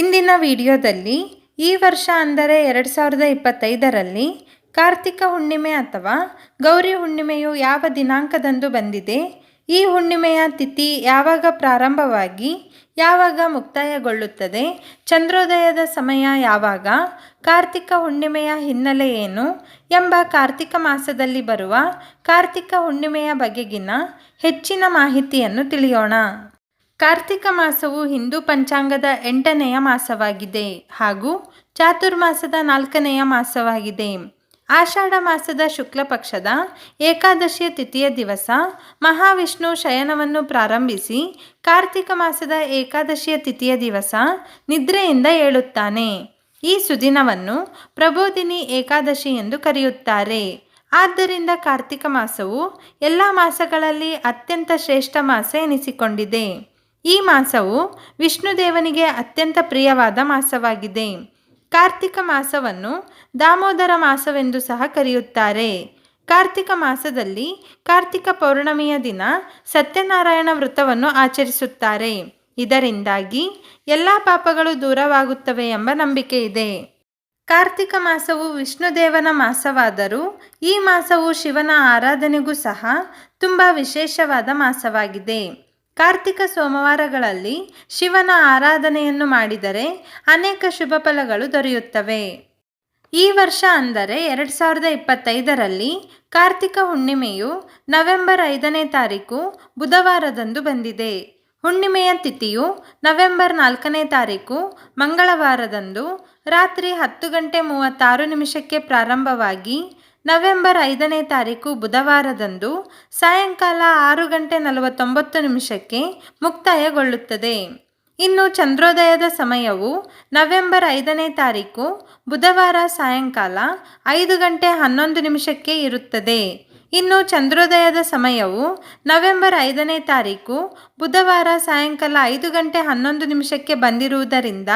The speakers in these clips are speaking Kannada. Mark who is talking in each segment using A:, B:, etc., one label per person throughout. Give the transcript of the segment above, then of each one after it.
A: ಇಂದಿನ ವಿಡಿಯೋದಲ್ಲಿ ಈ ವರ್ಷ ಅಂದರೆ ಎರಡು ಸಾವಿರದ ಇಪ್ಪತ್ತೈದರಲ್ಲಿ ಕಾರ್ತಿಕ ಹುಣ್ಣಿಮೆ ಅಥವಾ ಗೌರಿ ಹುಣ್ಣಿಮೆಯು ಯಾವ ದಿನಾಂಕದಂದು ಬಂದಿದೆ, ಈ ಹುಣ್ಣಿಮೆಯ ತಿಥಿ ಯಾವಾಗ ಪ್ರಾರಂಭವಾಗಿ, ಯಾವಾಗ ಮುಕ್ತಾಯಗೊಳ್ಳುತ್ತದೆ, ಚಂದ್ರೋದಯದ ಸಮಯ ಯಾವಾಗ, ಕಾರ್ತಿಕ ಹುಣ್ಣಿಮೆಯ ಹಿನ್ನೆಲೆ ಏನು ಎಂಬ ಕಾರ್ತಿಕ ಮಾಸದಲ್ಲಿ ಬರುವ ಕಾರ್ತಿಕ ಹುಣ್ಣಿಮೆಯ ಬಗೆಗಿನ ಹೆಚ್ಚಿನ ಮಾಹಿತಿಯನ್ನು ತಿಳಿಯೋಣ. ಕಾರ್ತಿಕ ಮಾಸವು ಹಿಂದೂ ಪಂಚಾಂಗದ ಎಂಟನೆಯ ಮಾಸವಾಗಿದೆ ಹಾಗೂ ಚಾತುರ್ಮಾಸದ ನಾಲ್ಕನೆಯ ಮಾಸವಾಗಿದೆ. ಆಷಾಢ ಮಾಸದ ಶುಕ್ಲ ಪಕ್ಷದ ಏಕಾದಶಿಯ ತಿಥಿಯ ದಿವಸ ಮಹಾವಿಷ್ಣು ಶಯನವನ್ನು ಪ್ರಾರಂಭಿಸಿ ಕಾರ್ತಿಕ ಮಾಸದ ಏಕಾದಶಿಯ ತಿಥಿಯ ದಿವಸ ನಿದ್ರೆಯಿಂದ ಏಳುತ್ತಾನೆ. ಈ ಸುದಿನವನ್ನು ಪ್ರಬೋಧಿನಿ ಏಕಾದಶಿ ಎಂದು ಕರೆಯುತ್ತಾರೆ. ಆದ್ದರಿಂದ ಕಾರ್ತಿಕ ಮಾಸವು ಎಲ್ಲ ಮಾಸಗಳಲ್ಲಿ ಅತ್ಯಂತ ಶ್ರೇಷ್ಠ ಮಾಸ ಎನಿಸಿಕೊಂಡಿದೆ. ಈ ಮಾಸವು ವಿಷ್ಣುದೇವನಿಗೆ ಅತ್ಯಂತ ಪ್ರಿಯವಾದ ಮಾಸವಾಗಿದೆ. ಕಾರ್ತಿಕ ಮಾಸವನ್ನು ದಾಮೋದರ ಮಾಸವೆಂದು ಸಹ ಕರೆಯುತ್ತಾರೆ. ಕಾರ್ತಿಕ ಮಾಸದಲ್ಲಿ ಕಾರ್ತಿಕ ಪೌರ್ಣಮಿಯ ದಿನ ಸತ್ಯನಾರಾಯಣ ವ್ರತವನ್ನು ಆಚರಿಸುತ್ತಾರೆ. ಇದರಿಂದಾಗಿ ಎಲ್ಲ ಪಾಪಗಳು ದೂರವಾಗುತ್ತವೆ ಎಂಬ ನಂಬಿಕೆ ಇದೆ. ಕಾರ್ತಿಕ ಮಾಸವು ವಿಷ್ಣುದೇವನ ಮಾಸವಾದರೂ ಈ ಮಾಸವು ಶಿವನ ಆರಾಧನೆಗೂ ಸಹ ತುಂಬ ವಿಶೇಷವಾದ ಮಾಸವಾಗಿದೆ. ಕಾರ್ತಿಕ ಸೋಮವಾರಗಳಲ್ಲಿ ಶಿವನ ಆರಾಧನೆಯನ್ನು ಮಾಡಿದರೆ ಅನೇಕ ಶುಭ ಫಲಗಳು ದೊರೆಯುತ್ತವೆ. ಈ ವರ್ಷ ಅಂದರೆ ಎರಡು ಸಾವಿರದ ಇಪ್ಪತ್ತೈದರಲ್ಲಿ ಕಾರ್ತಿಕ ಹುಣ್ಣಿಮೆಯು ನವೆಂಬರ್ ಐದನೇ ತಾರೀಕು ಬುಧವಾರದಂದು ಬಂದಿದೆ. ಹುಣ್ಣಿಮೆಯ ತಿಥಿಯು ನವೆಂಬರ್ ನಾಲ್ಕನೇ ತಾರೀಕು ಮಂಗಳವಾರದಂದು ರಾತ್ರಿ ಹತ್ತು ಗಂಟೆ ಮೂವತ್ತಾರು ನಿಮಿಷಕ್ಕೆ ಪ್ರಾರಂಭವಾಗಿ ನವೆಂಬರ್ ಐದನೇ ತಾರೀಕು ಬುಧವಾರದಂದು ಸಾಯಂಕಾಲ ಆರು ಗಂಟೆ ನಲವತ್ತೊಂಬತ್ತು ನಿಮಿಷಕ್ಕೆ ಮುಕ್ತಾಯಗೊಳ್ಳುತ್ತದೆ. ಇನ್ನು ಚಂದ್ರೋದಯದ ಸಮಯವು ನವೆಂಬರ್ ಐದನೇ ತಾರೀಕು ಬುಧವಾರ ಸಾಯಂಕಾಲ ಐದು ಗಂಟೆ ಹನ್ನೊಂದು ನಿಮಿಷಕ್ಕೆ ಇರುತ್ತದೆ. ಇನ್ನು ಚಂದ್ರೋದಯದ ಸಮಯವು ನವೆಂಬರ್ ಐದನೇ ತಾರೀಕು ಬುಧವಾರ ಸಾಯಂಕಾಲ ಐದು ಗಂಟೆ ಹನ್ನೊಂದು ನಿಮಿಷಕ್ಕೆ ಬಂದಿರುವುದರಿಂದ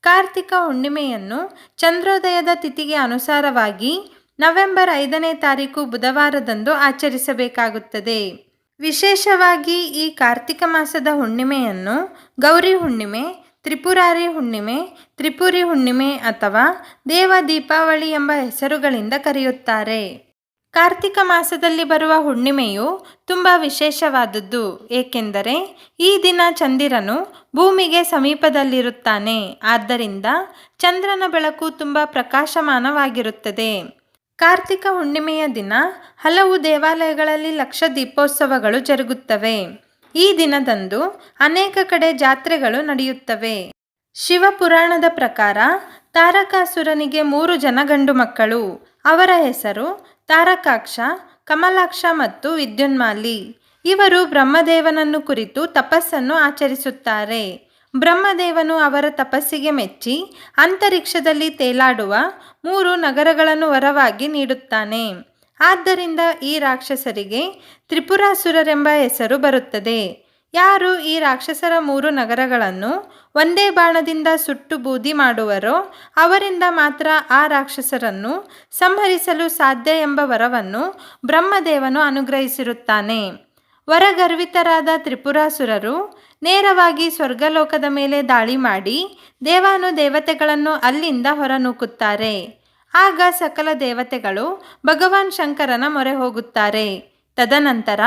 A: ಕಾರ್ತಿಕ ಹುಣ್ಣಿಮೆಯನ್ನು ಚಂದ್ರೋದಯದ ತಿಥಿಗೆ ಅನುಸಾರವಾಗಿ ನವೆಂಬರ್ ಐದನೇ ತಾರೀಕು ಬುಧವಾರದಂದು ಆಚರಿಸಬೇಕಾಗುತ್ತದೆ. ವಿಶೇಷವಾಗಿ ಈ ಕಾರ್ತಿಕ ಮಾಸದ ಹುಣ್ಣಿಮೆಯನ್ನು ಗೌರಿ ಹುಣ್ಣಿಮೆ, ತ್ರಿಪುರಾರಿ ಹುಣ್ಣಿಮೆ, ತ್ರಿಪುರಿ ಹುಣ್ಣಿಮೆ ಅಥವಾ ದೇವ ದೀಪಾವಳಿ ಎಂಬ ಹೆಸರುಗಳಿಂದ ಕರೆಯುತ್ತಾರೆ. ಕಾರ್ತಿಕ ಮಾಸದಲ್ಲಿ ಬರುವ ಹುಣ್ಣಿಮೆಯು ತುಂಬ ವಿಶೇಷವಾದದ್ದು, ಏಕೆಂದರೆ ಈ ದಿನ ಚಂದಿರನು ಭೂಮಿಗೆ ಸಮೀಪದಲ್ಲಿರುತ್ತಾನೆ. ಆದ್ದರಿಂದ ಚಂದ್ರನ ಬೆಳಕು ತುಂಬ ಪ್ರಕಾಶಮಾನವಾಗಿರುತ್ತದೆ. ಕಾರ್ತಿಕ ಹುಣ್ಣಿಮೆಯ ದಿನ ಹಲವು ದೇವಾಲಯಗಳಲ್ಲಿ ಲಕ್ಷ ದೀಪೋತ್ಸವಗಳು ಜರುಗುತ್ತವೆ. ಈ ದಿನದಂದು ಅನೇಕ ಕಡೆ ಜಾತ್ರೆಗಳು ನಡೆಯುತ್ತವೆ. ಶಿವಪುರಾಣದ ಪ್ರಕಾರ ತಾರಕಾಸುರನಿಗೆ ಮೂರು ಜನ ಗಂಡು ಮಕ್ಕಳು. ಅವರ ಹೆಸರು ತಾರಕಾಕ್ಷ, ಕಮಲಾಕ್ಷ ಮತ್ತು ವಿದ್ಯುನ್ಮಾಲಿ. ಇವರು ಬ್ರಹ್ಮದೇವನನ್ನು ಕುರಿತು ತಪಸ್ಸನ್ನು ಆಚರಿಸುತ್ತಾರೆ. ಬ್ರಹ್ಮದೇವನು ಅವರ ತಪಸ್ಸಿಗೆ ಮೆಚ್ಚಿ ಅಂತರಿಕ್ಷದಲ್ಲಿ ತೇಲಾಡುವ ಮೂರು ನಗರಗಳನ್ನು ವರವಾಗಿ ನೀಡುತ್ತಾನೆ. ಆದ್ದರಿಂದ ಈ ರಾಕ್ಷಸರಿಗೆ ತ್ರಿಪುರಾಸುರರೆಂಬ ಹೆಸರು ಬರುತ್ತದೆ. ಯಾರು ಈ ರಾಕ್ಷಸರ ಮೂರು ನಗರಗಳನ್ನು ಒಂದೇ ಬಾಣದಿಂದ ಸುಟ್ಟು ಬೂದಿ ಮಾಡುವರೋ ಅವರಿಂದ ಮಾತ್ರ ಆ ರಾಕ್ಷಸರನ್ನು ಸಂಹರಿಸಲು ಸಾಧ್ಯ ಎಂಬ ವರವನ್ನು ಬ್ರಹ್ಮದೇವನು ಅನುಗ್ರಹಿಸಿರುತ್ತಾನೆ. ವರಗರ್ವಿತರಾದ ತ್ರಿಪುರಾಸುರರು ನೇರವಾಗಿ ಸ್ವರ್ಗಲೋಕದ ಮೇಲೆ ದಾಳಿ ಮಾಡಿ ದೇವಾನು ದೇವತೆಗಳನ್ನು ಅಲ್ಲಿಂದ ಹೊರನೂಕುತ್ತಾರೆ. ಆಗ ಸಕಲ ದೇವತೆಗಳು ಭಗವಾನ್ ಶಂಕರನ ಮೊರೆ ಹೋಗುತ್ತಾರೆ. ತದನಂತರ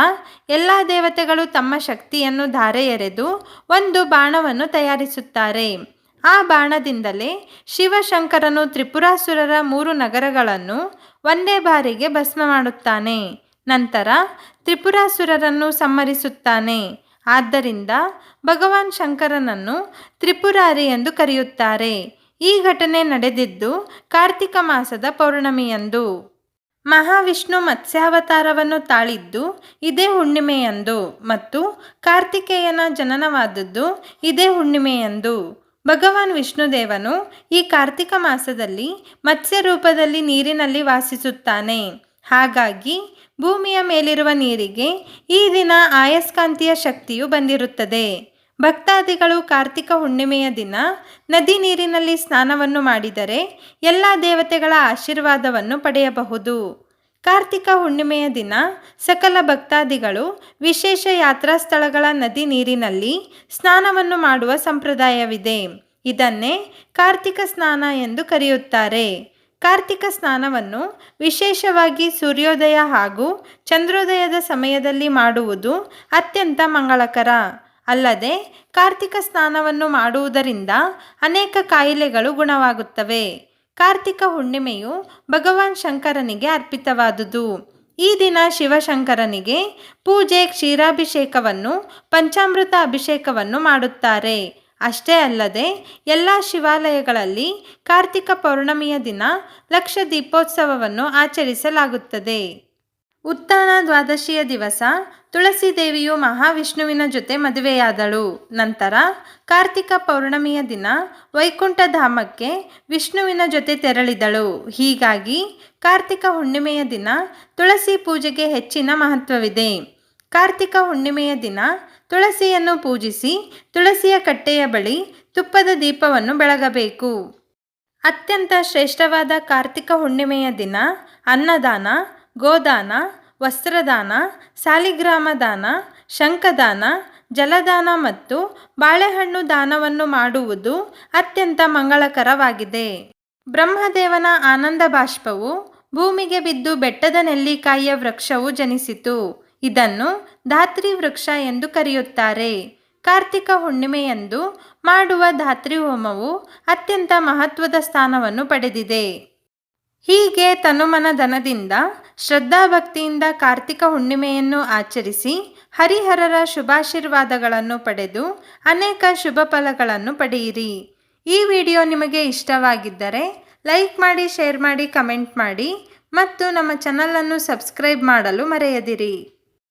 A: ಎಲ್ಲ ದೇವತೆಗಳು ತಮ್ಮ ಶಕ್ತಿಯನ್ನು ಧಾರೆ ಎರೆದು ಒಂದು ಬಾಣವನ್ನು ತಯಾರಿಸುತ್ತಾರೆ. ಆ ಬಾಣದಿಂದಲೇ ಶಿವಶಂಕರನು ತ್ರಿಪುರಾಸುರರ ಮೂರು ನಗರಗಳನ್ನು ಒಂದೇ ಬಾರಿಗೆ ಭಸ್ಮ ಮಾಡುತ್ತಾನೆ. ನಂತರ ತ್ರಿಪುರಾಸುರರನ್ನು ಸಂಹರಿಸುತ್ತಾನೆ. ಆದ್ದರಿಂದ ಭಗವಾನ್ ಶಂಕರನನ್ನು ತ್ರಿಪುರಾರಿ ಎಂದು ಕರೆಯುತ್ತಾರೆ. ಈ ಘಟನೆ ನಡೆದಿದ್ದು ಕಾರ್ತಿಕ ಮಾಸದ ಪೌರ್ಣಮಿಯಂದು. ಮಹಾವಿಷ್ಣು ಮತ್ಸ್ಯಾವತಾರವನ್ನು ತಾಳಿದ್ದು ಇದೇ ಹುಣ್ಣಿಮೆಯಂದು ಮತ್ತು ಕಾರ್ತಿಕೇಯನ ಜನನವಾದದ್ದು ಇದೇ ಹುಣ್ಣಿಮೆಯಂದು. ಭಗವಾನ್ ವಿಷ್ಣುದೇವನು ಈ ಕಾರ್ತಿಕ ಮಾಸದಲ್ಲಿ ಮತ್ಸ್ಯ ರೂಪದಲ್ಲಿ ನೀರಿನಲ್ಲಿ ವಾಸಿಸುತ್ತಾನೆ. ಹಾಗಾಗಿ ಭೂಮಿಯ ಮೇಲಿರುವ ನೀರಿಗೆ ಈ ದಿನ ಆಯಸ್ಕಾಂತೀಯ ಶಕ್ತಿಯು ಬಂದಿರುತ್ತದೆ. ಭಕ್ತಾದಿಗಳು ಕಾರ್ತಿಕ ಹುಣ್ಣಿಮೆಯ ದಿನ ನದಿ ನೀರಿನಲ್ಲಿ ಸ್ನಾನವನ್ನು ಮಾಡಿದರೆ ಎಲ್ಲ ದೇವತೆಗಳ ಆಶೀರ್ವಾದವನ್ನು ಪಡೆಯಬಹುದು. ಕಾರ್ತಿಕ ಹುಣ್ಣಿಮೆಯ ದಿನ ಸಕಲ ಭಕ್ತಾದಿಗಳು ವಿಶೇಷ ಯಾತ್ರಾ ಸ್ಥಳಗಳ ನದಿ ನೀರಿನಲ್ಲಿ ಸ್ನಾನವನ್ನು ಮಾಡುವ ಸಂಪ್ರದಾಯವಿದೆ. ಇದನ್ನೇ ಕಾರ್ತಿಕ ಸ್ನಾನ ಎಂದು ಕರೆಯುತ್ತಾರೆ. ಕಾರ್ತಿಕ ಸ್ನಾನವನ್ನು ವಿಶೇಷವಾಗಿ ಸೂರ್ಯೋದಯ ಹಾಗೂ ಚಂದ್ರೋದಯದ ಸಮಯದಲ್ಲಿ ಮಾಡುವುದು ಅತ್ಯಂತ ಮಂಗಳಕರ. ಅಲ್ಲದೆ, ಕಾರ್ತಿಕ ಸ್ನಾನವನ್ನು ಮಾಡುವುದರಿಂದ ಅನೇಕ ಕಾಯಿಲೆಗಳು ಗುಣವಾಗುತ್ತವೆ. ಕಾರ್ತಿಕ ಹುಣ್ಣಿಮೆಯು ಭಗವಾನ್ ಶಂಕರನಿಗೆ ಅರ್ಪಿತವಾದುದು. ಈ ದಿನ ಶಿವಶಂಕರನಿಗೆ ಪೂಜೆ, ಕ್ಷೀರಾಭಿಷೇಕವನ್ನು, ಪಂಚಾಮೃತ ಅಭಿಷೇಕವನ್ನು ಮಾಡುತ್ತಾರೆ. ಅಷ್ಟೇ ಅಲ್ಲದೆ ಎಲ್ಲ ಶಿವಾಲಯಗಳಲ್ಲಿ ಕಾರ್ತಿಕ ಪೌರ್ಣಮಿಯ ದಿನ ಲಕ್ಷ ದೀಪೋತ್ಸವವನ್ನು ಆಚರಿಸಲಾಗುತ್ತದೆ. ಉತ್ತಾನ ದ್ವಾದಶಿಯ ದಿವಸ ತುಳಸಿ ದೇವಿಯು ಮಹಾವಿಷ್ಣುವಿನ ಜೊತೆ ಮದುವೆಯಾದಳು. ನಂತರ ಕಾರ್ತಿಕ ಪೌರ್ಣಮಿಯ ದಿನ ವೈಕುಂಠಧಾಮಕ್ಕೆ ವಿಷ್ಣುವಿನ ಜೊತೆ ತೆರಳಿದಳು. ಹೀಗಾಗಿ ಕಾರ್ತಿಕ ಹುಣ್ಣಿಮೆಯ ದಿನ ತುಳಸಿ ಪೂಜೆಗೆ ಹೆಚ್ಚಿನ ಮಹತ್ವವಿದೆ. ಕಾರ್ತಿಕ ಹುಣ್ಣಿಮೆಯ ದಿನ ತುಳಸಿಯನ್ನು ಪೂಜಿಸಿ ತುಳಸಿಯ ಕಟ್ಟೆಯ ಬಳಿ ತುಪ್ಪದ ದೀಪವನ್ನು ಬೆಳಗಬೇಕು. ಅತ್ಯಂತ ಶ್ರೇಷ್ಠವಾದ ಕಾರ್ತಿಕ ಹುಣ್ಣಿಮೆಯ ದಿನ ಅನ್ನದಾನ, ಗೋದಾನ, ವಸ್ತ್ರದಾನ, ಸಾಲಿಗ್ರಾಮ ದಾನ, ಶಂಖದಾನ, ಜಲದಾನ ಮತ್ತು ಬಾಳೆಹಣ್ಣು ದಾನವನ್ನು ಮಾಡುವುದು ಅತ್ಯಂತ ಮಂಗಳಕರವಾಗಿದೆ. ಬ್ರಹ್ಮದೇವನ ಆನಂದ ಬಾಷ್ಪವು ಭೂಮಿಗೆ ಬಿದ್ದು ಬೆಟ್ಟದ ನೆಲ್ಲಿಕಾಯಿಯ ವೃಕ್ಷವು ಜನಿಸಿತು. ಇದನ್ನು ಧಾತ್ರಿ ವೃಕ್ಷ ಎಂದು ಕರೆಯುತ್ತಾರೆ. ಕಾರ್ತಿಕ ಹುಣ್ಣಿಮೆಯಂದು ಮಾಡುವ ಧಾತ್ರಿ ಹೋಮವು ಅತ್ಯಂತ ಮಹತ್ವದ ಸ್ಥಾನವನ್ನು ಪಡೆದಿದೆ. ಹೀಗೆ ತನುಮನ ಧನದಿಂದ ಶ್ರದ್ಧಾಭಕ್ತಿಯಿಂದ ಕಾರ್ತಿಕ ಹುಣ್ಣಿಮೆಯನ್ನು ಆಚರಿಸಿ ಹರಿಹರರ ಶುಭಾಶೀರ್ವಾದಗಳನ್ನು ಪಡೆದು ಅನೇಕ ಶುಭ ಫಲಗಳನ್ನು ಪಡೆಯಿರಿ. ಈ ವಿಡಿಯೋ ನಿಮಗೆ ಇಷ್ಟವಾಗಿದ್ದರೆ ಲೈಕ್ ಮಾಡಿ, ಶೇರ್ ಮಾಡಿ, ಕಮೆಂಟ್ ಮಾಡಿ ಮತ್ತು ನಮ್ಮ ಚಾನಲನ್ನು ಸಬ್ಸ್ಕ್ರೈಬ್ ಮಾಡಲು ಮರೆಯದಿರಿ.